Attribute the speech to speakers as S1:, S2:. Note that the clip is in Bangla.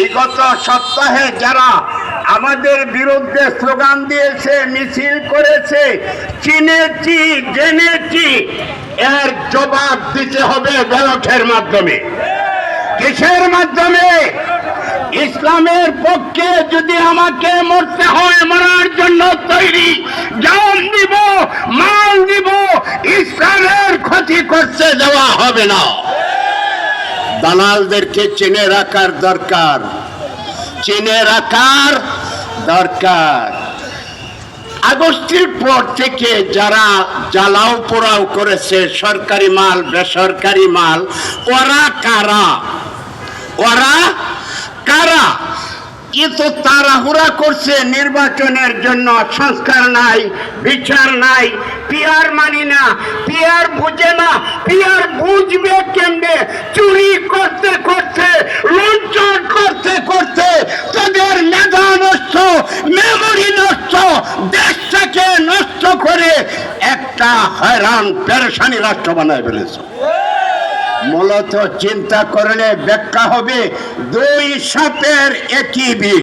S1: বিগত সপ্তাহে যারা আমাদের বিরুদ্ধে স্লোগান দিয়েছে, মিছিল করেছে, চিনেছি, জেনেছি, এর জবাব দিতে হবে ব্যালটের মাধ্যমে। কিসের মাধ্যমে? ইসলামের পক্ষে যদি আমাকে মরতে হয়, মরার জন্য তৈরি জান দিব, মাল দিব, ইসলামের ক্ষতি করতে দেওয়া হবে না। দালালদেরকে চেনে রাখার দরকার। চেনে রাখার দরকার। আগস্টের পর থেকে যারা জ্বালাও পোড়াও করেছে, সরকারি মাল, বেসরকারি মাল, ওরা কারা? ওরা কারা? এ তো তাড়াহুড়া করছে নির্বাচনের জন্য, সংস্কার নাই, বিচার নাই, পিয়ার মানি না, পিয়ার বুঝে না, পিয়ার করতে করতে, লুণ্ঠন করতে করতে তাদের মেধা নষ্ট, মেমোরি নষ্ট, দেশটাকে নষ্ট করে একটা হয়রান, পেরেশানি রাষ্ট্র বানায় ফেলেছে। মূলত চিন্তা করলে ব্যাখ্যা হবে দুই সাপের একই বিষ